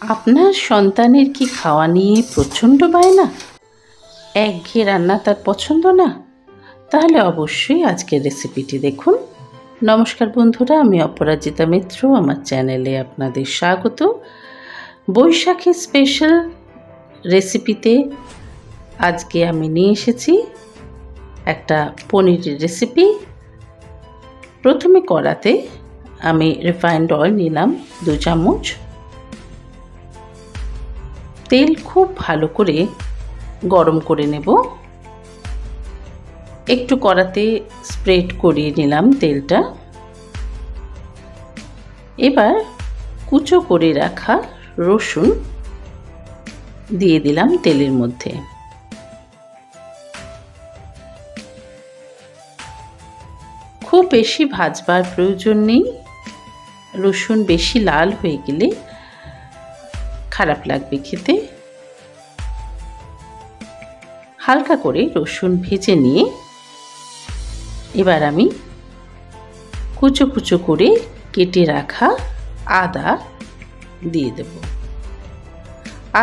আপনার সন্তানের কি খাওয়া নিয়ে প্রচণ্ড বায়না? একঘেয়ে রান্না তার পছন্দ না? তাহলে অবশ্যই আজকের রেসিপিটি দেখুন। নমস্কার বন্ধুরা, আমি অপরাজিতা মিত্র, আমার চ্যানেলে আপনাদের স্বাগত। বৈশাখী স্পেশাল রেসিপিতে আজকে আমি নিয়ে এসেছি একটা পনিরের রেসিপি প্রথমে কড়াতে আমি রিফাইন্ড অয়েল নিলাম, দু চামচ। তেল খুব ভালো করে গরম করে নেব। একটু কড়াতে স্প্রেড করিয়ে নিলাম তেলটা। এবার কুচো করে রাখা রসুন দিয়ে দিলাম তেলের মধ্যে। খুব বেশি ভাজবার প্রয়োজন নেই। রসুন বেশি লাল হয়ে গেলে খারাপ লাগবে খেতে। হালকা করে রসুন ভেজে নিয়ে এবার আমি কুচো কুচো করে কেটে রাখা আদা দিয়ে দেব।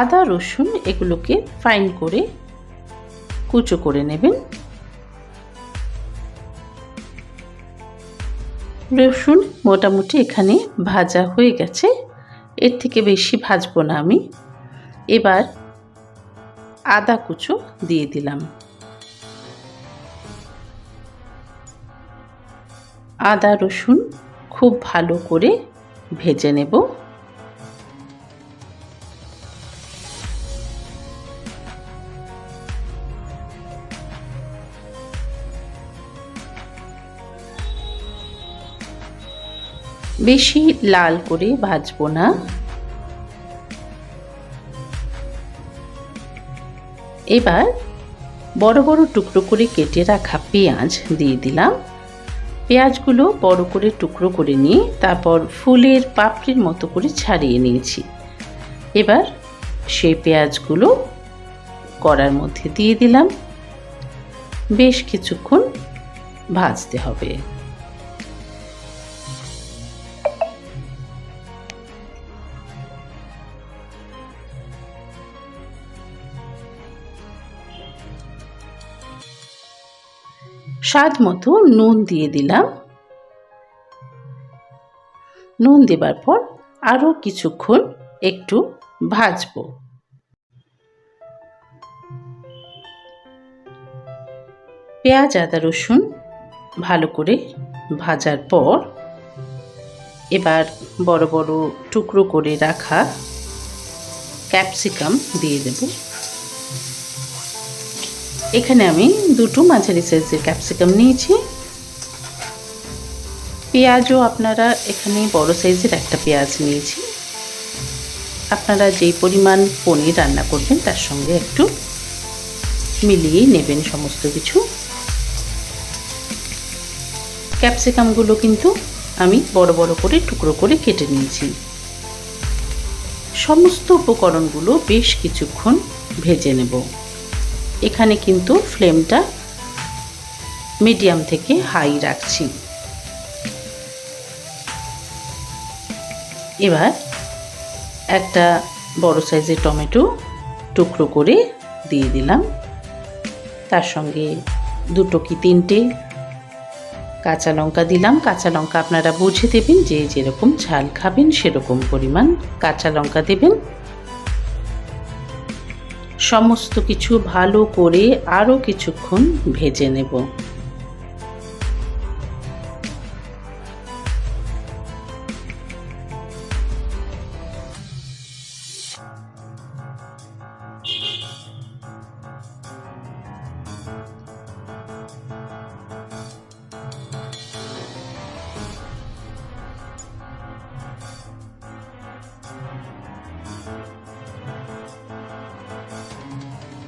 আদা, রসুন এগুলোকে ফাইন করে কুচো করে নেবেন। রসুন মোটামুটি এখানে ভাজা হয়ে গেছে। এর থেকে বেশি ভাজবো না আমি। এবার আদা কুচো দিয়ে দিলাম। আদা রসুন খুব ভালো করে ভেজে নেব। বেশি লাল করে ভাজবো না। এবার বড় বড় টুকরো করে কেটে রাখা পেঁয়াজ দিয়ে দিলাম। পেঁয়াজগুলো বড় করে টুকরো করে নিয়ে তারপর ফুলের পাপড়ির মতো করে ছাড়িয়ে নিয়েছি। এবার সেই পেঁয়াজগুলো কড়ার মধ্যে দিয়ে দিলাম। বেশ কিছুক্ষণ ভাজতে হবে। স্বাদ মতো নুন দিয়ে দিলাম। নুন দেবার পর আরও কিছুক্ষণ একটু ভাজবো। পেঁয়াজ, আদা, রসুন ভালো করে ভাজার পর এবার বড় বড় টুকরো করে রাখা ক্যাপসিকাম দিয়ে দেবো। এখানে আমি দুটো মাঝারি সাইজের ক্যাপসিকাম নিয়েছি। পেঁয়াজও আপনারা এখানে বড় সাইজের একটা পেঁয়াজ নিয়েছি। আপনারা যেই পরিমাণ পনির রান্না করবেন তার সঙ্গে একটু মিলিয়ে নেবেন সমস্ত কিছু। ক্যাপসিকামগুলো কিন্তু আমি বড় বড় করে, টুকরো করে কেটে নিয়েছি। সমস্ত উপকরণগুলো বেশ কিছুক্ষণ ভেজে নেব। এখানে কিন্তু ফ্লেমটা মিডিয়াম থেকে হাই রাখছি। এবার একটা বড় সাইজের টমেটো টুকরো করে দিয়ে দিলাম। তার সঙ্গে দুটো কি তিনটে কাঁচা লঙ্কা দিলাম। কাঁচা লঙ্কা আপনারা বুঝে দেবেন যে যেরকম ঝাল খাবেন সেরকম পরিমাণ কাঁচা লঙ্কা দেবেন। সমস্ত কিছু ভালো করে আরও কিছুক্ষণ ভেজে নেব।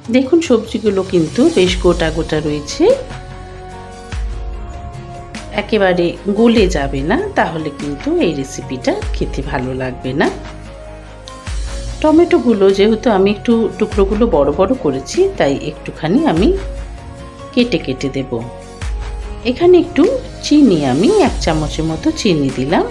দেখুন সবজিগুলো কিন্তু বেশ গোটা গোটা রয়েছে। একেবারে গলে যাবে না, তাহলে কিন্তু এই রেসিপিটা খেতে ভালো লাগবে না। টমেটোগুলো যেহেতু আমি একটু টুকরোগুলো বড় বড় করেছি, তাই একটুখানি আমি কেটে কেটে দেব। এখানে একটু চিনি আমি, এক চামচের মতো চিনি দিলাম।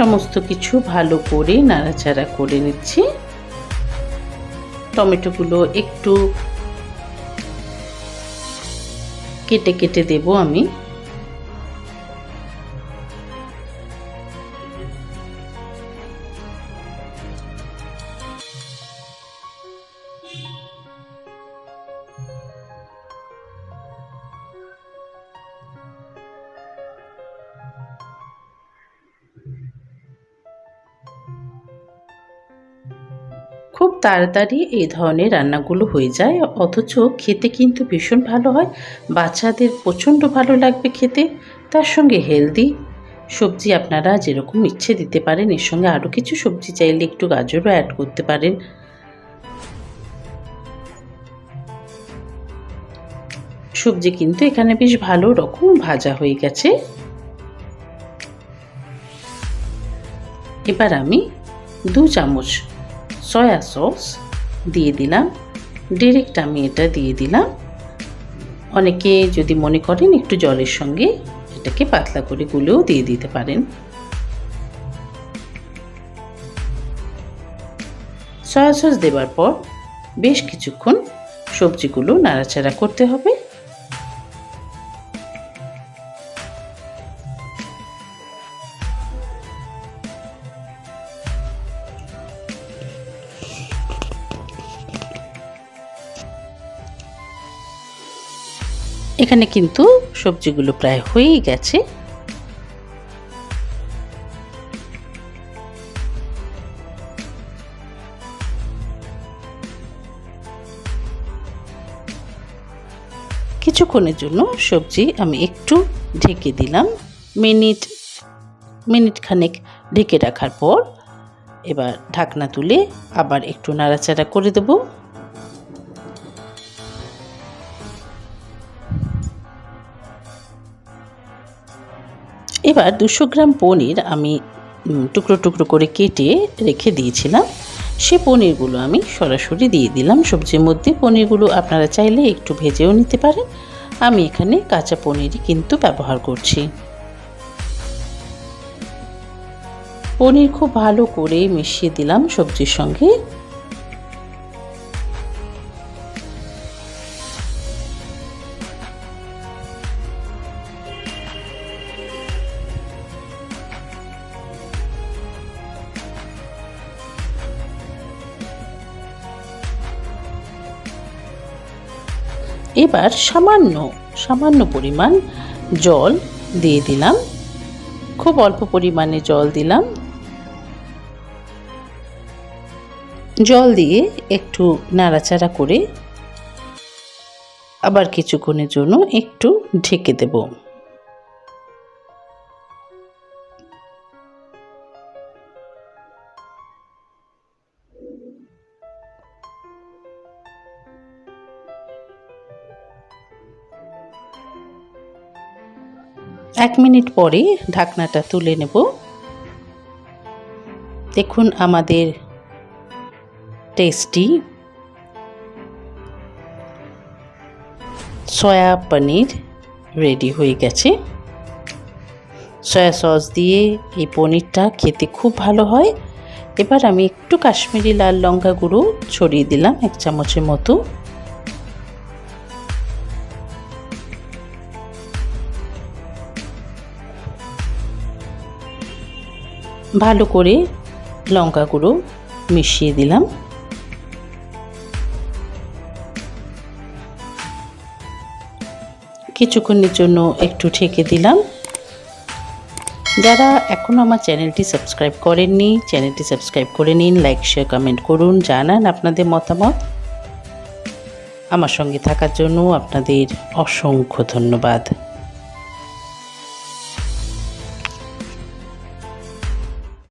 সমস্ত কিছু ভালো করে নাড়াচাড়া করে নিচ্ছি। টমেটোগুলো একটু কেটে কেটে দেব আমি। খুব তাড়াতাড়ি এই ধরনের রান্নাগুলো হয়ে যায়। অথচ খেতে কিন্তু ভীষণ ভালো হয়। বাচ্চাদের প্রচণ্ড ভালো লাগবে খেতে। তার সঙ্গে হেলদি সবজি আপনারা যেরকম ইচ্ছে দিতে পারেন, এর সঙ্গে আরও কিছু সবজি চাইলে একটু গাজরও অ্যাড করতে পারেন। সবজি কিন্তু এখানে বেশ ভালো রকম ভাজা হয়ে গেছে। এবার আমি দু চামচ সয়া সস দিয়ে দিলাম। ডিরেক্ট আমি এটা দিয়ে দিলাম। অনেকে যদি মনে করেন একটু জলের সঙ্গে এটাকে পাতলা করে গুলেও দিয়ে দিতে পারেন। সয়া সস দেওয়ার পর বেশ কিছুক্ষণ সবজিগুলো নাড়াচাড়া করতে হবে। এখানে কিন্তু সবজিগুলো প্রায় হয়েই গেছে। কিছুক্ষণের জন্য সবজি আমি একটু ঢেকে দিলাম। মিনিট মিনিট খানেক ঢেকে রাখার পর এবার ঢাকনা তুলে আবার একটু নাড়াচাড়া করে দেবো। এবার দুশো গ্রাম পনির আমি টুকরো টুকরো করে কেটে রেখে দিয়েছিলাম। সে পনিরগুলো আমি সরাসরি দিয়ে দিলাম। সবজির মধ্যে পনিরগুলো আপনারা চাইলে একটু ভেজেও নিতে পারেন। আমি এখানে কাঁচা পনিরই কিন্তু ব্যবহার করছি। পনির খুব ভালো করে মিশিয়ে দিলাম সবজির সঙ্গে। এবার সামান্য সামান্য পরিমাণ জল দিয়ে দিলাম। খুব অল্প পরিমাণে জল দিলাম। জল দিয়ে একটু নাড়াচাড়া করে আবার কিছুক্ষণের জন্য একটু ঢেকে দেবো। এক মিনিট পরে ঢাকনাটা তুলে নেব। দেখুন আমাদের টেস্টি সয়া পনির রেডি হয়ে গেছে। সয়া সস দিয়ে এই পনিরটা খেতে খুব ভালো হয়। এবার আমি একটু কাশ্মীরি লাল লঙ্কা গুঁড়ো ছড়িয়ে দিলাম এক চামচের মতো। ভালো করে লঙ্কা গুঁড়ো মিশিয়ে দিলাম। কিছুক্ষণের জন্য একটু ঠেকে দিলাম। যারা এখনও আমার চ্যানেলটি সাবস্ক্রাইব করেননি, চ্যানেলটি সাবস্ক্রাইব করে নিন, লাইক, শেয়ার, কমেন্ট করুন, জানান আপনাদের মতামত। আমার সঙ্গে থাকার জন্য আপনাদের অসংখ্য ধন্যবাদ।